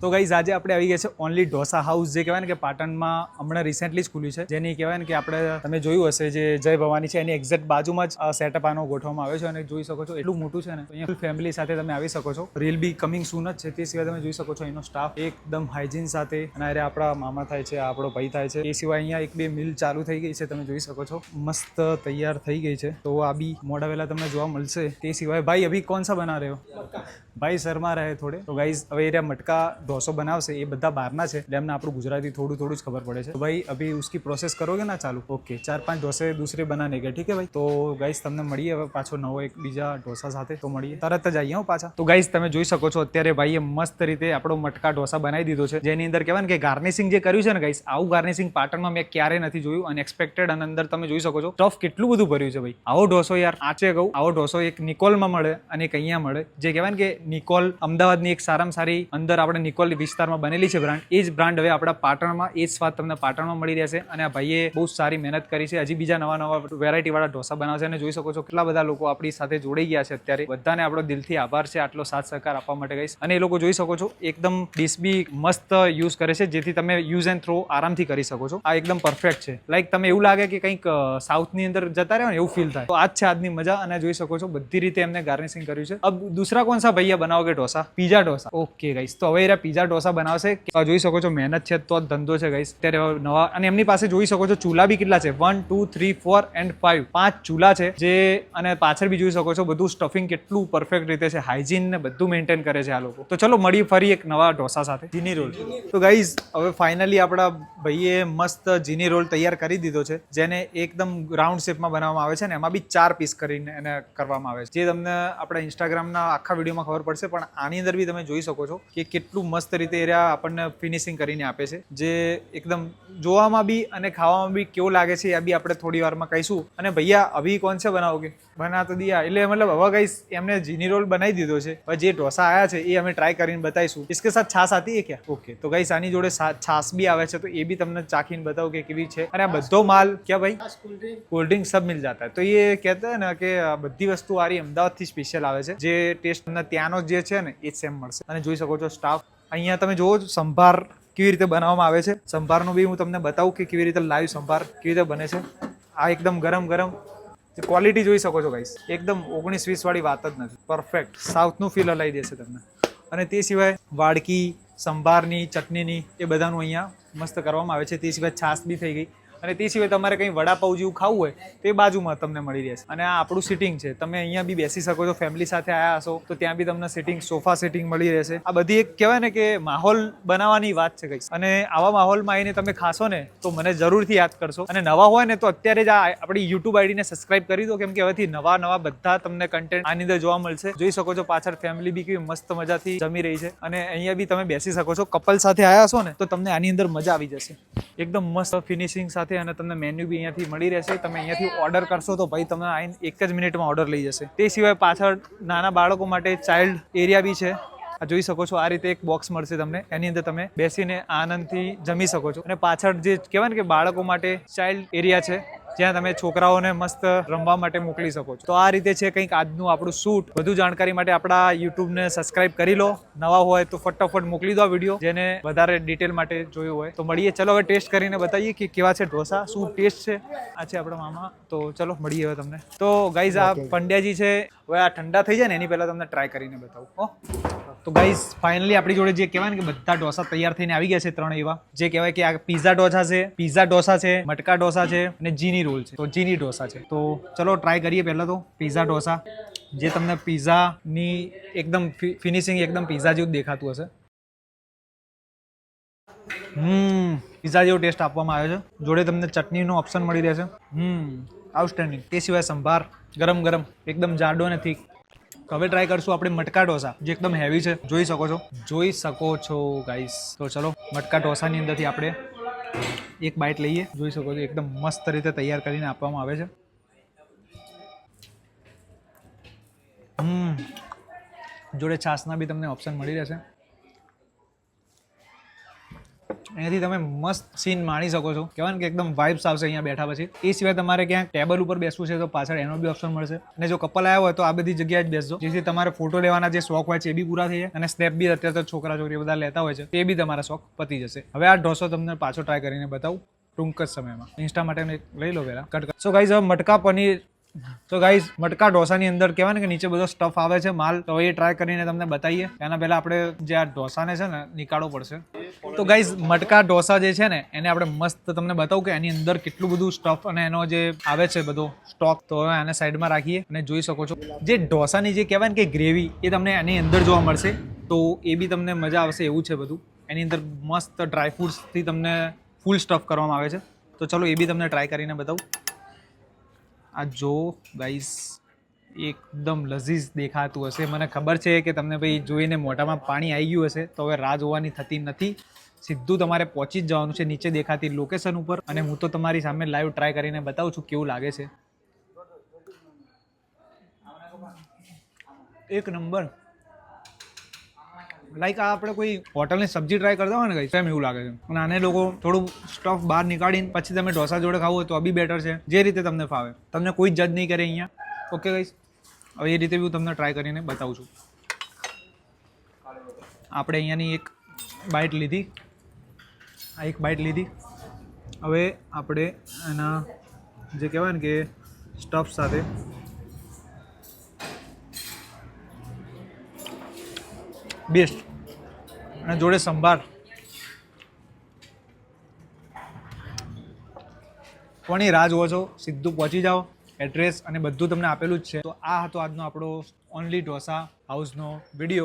તો ગાઈઝ આજે આપણે આવી ગયા છે ઓનલી ઢોસા હાઉસ જે કહેવાય ને કે પાટણમાં હમણાં રિસેન્ટલી જ ખુલ્યું છે. જેની કહેવાય ને કે આપણે, તમે જોયું હશે જે જય ભવાની છે, એની એક્ઝેક્ટ બાજુમાં જ સેટઅપ આનો ગોઠવવામાં આવ્યો છે અને જોઈ શકો છો એટલું મોટું છે ને અહીંયા ફેમિલી સાથે તમે આવી શકો છો. રીલ બી કમિંગ સૂન જ છે, તે સિવાય તમે જોઈ શકો છો એનો સ્ટાફ એકદમ હાઇજીન સાથે અને અરે આપણા મામા થાય છે આપણો ભાઈ થાય છે, એ સિવાય અહીંયા એક બે મિલ ચાલુ થઈ ગઈ છે, તમે જોઈ શકો છો. મસ્ત તૈયાર થઈ ગઈ છે. તો આ બી મોડા વહેલા તમને જોવા મળશે. તે સિવાય ભાઈ, અભી કોણ સા બના રહ્યો ભાઈ શર્મા રહે થોડે. તો ગાઈઝ હવે એ મટકા ઢોસો બનાવશે, એ બધા બહારના છે. એટલે એમને આપણું ગુજરાતી થોડું થોડું જ ખબર પડે છે. તો ભાઈ, અભી ઉસકી પ્રોસેસ કરોગે ના ચાલુ? ઓકે ચાર પાંચ ઢોસે દૂસરે બનાને કે ઠીક है ભાઈ? તો ગાઈઝ તમને મળીએ હવે પાછો નવો એક બીજા ઢોસા સાથે. તો મળીએ. તરત જ આવીએ હો પાછા. તો ગાઈઝ તમે જોઈ શકો છો, અત્યારે ભાઈએ મસ્ત રીતે આપણો મટકા ઢોસા બનાવી દીધો છે. જેની અંદર કહેવાય ને કે ગાર્નિશિંગ જે કર્યું છે ને ગાઈઝ આવું ગાર્નિશિંગ પાટણમાં મેં ક્યારેય નથી જોયું. અનએક્સપેક્ટેડ અને અંદર તમે જોઈ શકો છો ટફ કેટલું બધું ભર્યું છે ભાઈ. આવો ઢોસો યાર, આચે કહું આવો ઢોસો એક નિકોલમાં મળે અને એક મળે. જે કહેવાય ને કે નિકોલ અમદાવાદની એક સારામાં સારી અંદર આપણે નિકોલ વિસ્તારમાં બનેલી છે બ્રાન્ડ. એ જ બ્રાન્ડ હવે આપણા પાટણમાં, એ જ સ્વાદ તમને પાટણમાં મળી રહેશે અને આ ભાઈએ બહુ સારી મહેનત કરી છે. હજી બીજા નવા નવા વેરાયટી વાળા ઢોસા બનાવશે અને જોઈ શકો છો કેટલા બધા લોકો આપણી સાથે જોડાઈ ગયા છે અત્યારે. બધાને આપણો દિલથી આભાર છે આટલો સાથ સહકાર આપવા માટે ગઈશ અને એ લોકો જોઈ શકો છો, એકદમ ડીશ બી મસ્ત યુઝ કરે છે, જેથી તમે યુઝ એન્ડ થ્રો આરામથી કરી શકો છો. આ એકદમ પરફેક્ટ છે. લાઈક તમે એવું લાગે કે કંઈક સાઉથની અંદર જતા રહ્યો ને એવું ફીલ થાય. તો આ જ છે આજની મજા અને જોઈ શકો છો બધી રીતે એમને ગાર્નિશિંગ કર્યું છે. અબ દૂસરા કોણ સા ભૈયા બનાવોગે dosa? Pizza dosa. Okay guys તો હવે એરા પીઝા ઢોસા બનાવશે. જોઈ શકો છો મહેનત છે તો ધંધો છે ગાઈસ ત્યારે નવા અને એમની પાસે જોઈ શકો છો ચૂલા બી કેટલા છે? One two three four and five પાંચ ચૂલા છે જે અને પાછળ બી જોઈ શકો છો બધું સ્ટફિંગ કેટલું પરફેક્ટ રીતે છે. હાઇજીન ને બધું મેન્ટેન કરે છે આ લોકો. તો ચલો મળીએ ફરી એક નવા ઢોસા સાથે. જીની રોલ. તો ગાઈઝ હવે ફાઇનલી આપણા ભાઈએ મસ્ત જીની રોલ તૈયાર કરી દીધો છે જેને એકદમ રાઉન્ડ શેપમાં બનાવવામાં આવે છે ને એમાં બી ચાર પીસ કરીને એને કરવામાં આવે છે. જે તમને આપણા ઇન્સ્ટાગ્રામના આખા વિડીયોમાં ખબર પડશે પણ આની અંદર બી તમે જોઈ શકો છો કે કેટલું મસ્ત રીતે એરિયા આપણને ફિનિશિંગ કરીને આપે છે જે એકદમ જોવામાં બી અને ખાવામાં બી કેવું લાગે છે એ બી આપણે થોડી વારમાં કહીશું. અને ભૈયા અભી કોણ છે બનાવો કે બના તો દિયા. એટલે મતલબ હવે ગઈશ એમને જીની રોલ બનાવી દીધો છે. હવે જે ઢોસા આવ્યા છે એ અમે ટ્રાય કરીને બતાવીશું. ઇસકે સાથ છાસ આતી હે ક્યાં? ઓકે તો ગઈશ આની જોડે છાસ બી આવે છે તો એ બી તમને ચાખીને બતાવો કે કેવી છે. અને આ બધો માલ ક્યાં ભાઈ? કોલ્ડ ડ્રિંક સબ મિલ જાતા તો એ કહેતા ને કે બધી વસ્તુ આ રહી અમદાવાદથી સ્પેશિયલ આવે છે જે ટેસ્ટ તમને ત્યાંનો જે છે ને, એ સેમ મળશે. અને જોઈ શકો છો સ્ટાફ અહીંયા તમે જોવો સંભાર કેવી રીતે બનાવવામાં આવે છે. સંભારનું બી હું તમને બતાવું કે કેવી રીતે લાઈવ સંભાર કેવી રીતે બને છે. આ એકદમ ગરમ ગરમ ક્વોલિટી જોઈ શકો છો ગાઈસ એકદમ ઓગણીસ વીસ વાળી વાત જ નથી. પરફેક્ટ સાઉથનું ફીલ હલાવી દેશે તમને. અને તે સિવાય વાડકી, સંભારની, ચટણીની એ બધાનું અહીંયા મસ્ત કરવામાં આવે છે. તે સિવાય છાશ બી થઈ ગઈ. અને તે સિવાય તમારે કંઈ વડાપાઉં જેવું ખાવું હોય, તો એ બાજુમાં તમને મળી રહેશે. અને આ આપણું સિટિંગ છે. તમે અહીંયા બી બેસી શકો છો ફેમિલી સાથે આવ્યા હશો, તો ત્યાં બી તમને સિટિંગ સોફા સિટિંગ મળી રહેશે. આ બધી એક કહેવાય ને કે માહોલ બનાવવાની વાત છે કઈ અને આવા માહોલમાં આવીને તમે ખાશો ને, તો મને જરૂરથી યાદ કરશો. અને નવા હોય ને, તો અત્યારે જ આ આપણી યુટ્યુબ આઈડીને સબસ્ક્રાઇબ કરી દો, કેમ કે હવેથી નવા નવા બધા તમને કન્ટેન્ટ આની અંદર જોવા મળશે. જોઈ શકો છો પાછળ ફેમિલી બી કેવી મસ્ત મજાથી જમી રહી છે. અને અહીંયા બી તમે બેસી શકો છો. કપલ સાથે આવ્યા છો ને, તો તમને આની અંદર મજા આવી જશે. એકદમ મસ્ત ફિનિશિંગ સાથે અને તમને મેન્યુ બી અહીંયાથી મળી રહેશે. તમે અહીંયાથી ઓર્ડર કરશો તો ભાઈ તમે આઈને એક જ મિનિટમાં ઓર્ડર લઈ જશે. તે સિવાય પાછળ નાના બાળકો માટે ચાઇલ્ડ એરિયા બી છે. આ જોઈ શકો છો, આ રીતે એક બોક્સ મળશે તમને. એની અંદર તમે બેસીને આનંદથી જમી શકો છો. અને પાછળ જે કહેવાય ને કે બાળકો માટે ચાઇલ્ડ એરિયા છે જ્યાં તમે છોકરાઓને મસ્ત રમવા માટે મોકલી શકો છો. તો આ રીતે છે કંઈક આજનું આપણું શૂટ. વધુ જાણકારી માટે આપણા યુટ્યુબને સબસ્ક્રાઇબ કરી લો. નવા હોય તો ફટાફટ મોકલી દો આ વીડિયો જેને વધારે ડિટેલ માટે જોયું હોય. તો મળીએ. ચલો હવે ટેસ્ટ કરીને બતાવીએ કે કેવા છે ઢોસા શું ટેસ્ટ છે? આ છે આપણા મામા. તો ચલો મળીએ હવે તમને. તો ગાઈઝ આ પંડ્યાજી છે. હવે આ ઠંડા થઈ જાય ને એની પહેલાં તમને ટ્રાય કરીને બતાવું હો. તો ગાઈઝ ફાઇનલી આપણી જોડે જે કહેવાય ને કે બધા ઢોસા તૈયાર થઈને આવી ગયા છે ત્રણ એવા. જે કહેવાય કે આ પીઝા ઢોસા છે પીઝા ઢોસા છે મટકા ઢોસા છે અને જીની રોલ છે. તો ચીની ઢોસા છે. તો ચલો ટ્રાય કરીએ પહેલાં તો. પીઝા ઢોસા જે તમને પીઝાની એકદમ ફિનિશિંગ એકદમ પીઝા જેવું દેખાતું હશે. હમ પીઝા જેવો ટેસ્ટ આપવામાં આવ્યો છે. જોડે તમને ચટણીનો ઓપ્શન મળી રહેશે. હમ આઉટસ્ટેન્ડિંગ તે સિવાય સંભાર, ગરમ ગરમ, એકદમ જાડો અને થીક હવે ટ્રાય કરશું આપણે મટકા ઢોસા જે એકદમ હેવી છે. જોઈ શકો છો? જોઈ શકો છો ગાઈસ તો ચલો, મટકા ઢોસાની અંદરથી આપણે એક બાઇટ લઈએ. જોઈ શકો છો, એકદમ મસ્ત રીતે તૈયાર કરીને આપવામાં આવે છે. જોડે છાસના બી તમને ઓપ્શન મળી રહેશે. અહીંયાથી તમે મસ્ત સીન માણી શકો છો. કહેવાય કે એકદમ વાઇબ્સ આવશે અહીંયા બેઠા પછી. એ સિવાય તમારે ક્યાંક ટેબલ ઉપર બેસવું છે તો પાછળ એનો બી ઓપ્શન મળશે. અને જો કપલ આવ્યા હોય તો આ બધી જગ્યાએ જ બેસજો. જેથી તમારે ફોટો લેવાના જે શોખ હોય છે એ બી પૂરા થઈ જાય. અને સ્નેપ બી અત્યારે તો છોકરા છોકરી બધા લેતા હોય છે. તે બી તમારા શોખ પતી જશે. હવે આ ઢોસો તમને પાછો ટ્રાય કરીને બતાવું ટૂંક જ સમયમાં. ઇન્સ્ટા માટે લઈ લો પહેલાં. કટ સો ગાઈઝ હવે મટકા પનીર તો ગાઈઝ મટકા ઢોસાની અંદર કહેવાય ને કે નીચે બધો સ્ટફ આવે છે, માલ. તો એ ટ્રાય કરીને તમને બતાવીએ. એના પહેલાં આપણે જે આ ઢોસાને છે ને, નીકાળવો પડશે. તો ગાઈઝ મટકા ઢોસા જે છે ને, એને આપણે મસ્ત તમને બતાવું કે એની અંદર કેટલું બધું સ્ટફ અને એનો જે આવે છે બધો સ્ટોક તો આને સાઈડમાં રાખીએ અને જોઈ શકો છો. જે ઢોસાની જે કહેવાય ને કે ગ્રેવી એ તમને એની અંદર જોવા મળશે. તો એ બી તમને મજા આવશે એવું છે બધું. એની અંદર મસ્ત ડ્રાયફ્રૂટ્સથી તમને ફૂલ સ્ટફ કરવામાં આવે છે. તો ચલો એ બી તમને ટ્રાય કરીને બતાવું. આ જો ગાઈસ એકદમ લઝીઝ દેખાતું હશે. મને ખબર છે કે તમને ભાઈ જોઈને મોઢામાં પાણી આવી ગયું હશે, તો હવે રાહ જોવાની થતી નથી. સીધું તમારે પહોંચી જ જવાનું છે નીચે દેખાતી લોકેશન ઉપર. અને હું તો તમારી સામે લાઈવ ટ્રાય કરીને બતાવું છું કેવું લાગે છે. એક નંબર લાઈક આ આપણે કોઈ હોટલની સબ્જી ટ્રાય કરતા હોય ને કઈ સેમ એવું લાગે છે. અને આને લોકો થોડું સ્ટફ બહાર નીકાળીને પછી તમે ઢોસા જોડે ખાવું હોય તો બી બેટર છે. જે રીતે તમને ફાવે. તમને કોઈ જજ નહીં કરે અહીંયા. ઓકે ગઈશ હવે એ રીતે બી હું તમને ટ્રાય કરીને બતાવું છું. આપણે અહીંયાની એક બાઇટ લીધી. આ એક બાઇટ લીધી. હવે આપણે એના જે કહેવાય ને કે સ્ટફ સાથે બેસ્ટ. અને જોડે સંભાર. કોની રાહ જુઓ છો, સીધું પહોંચી જાઓ. એડ્રેસ અને બધું તમને આપેલું જ છે. તો આ હતો આજનો આપણો ઓનલી ઢોસા હાઉસનો વીડિયો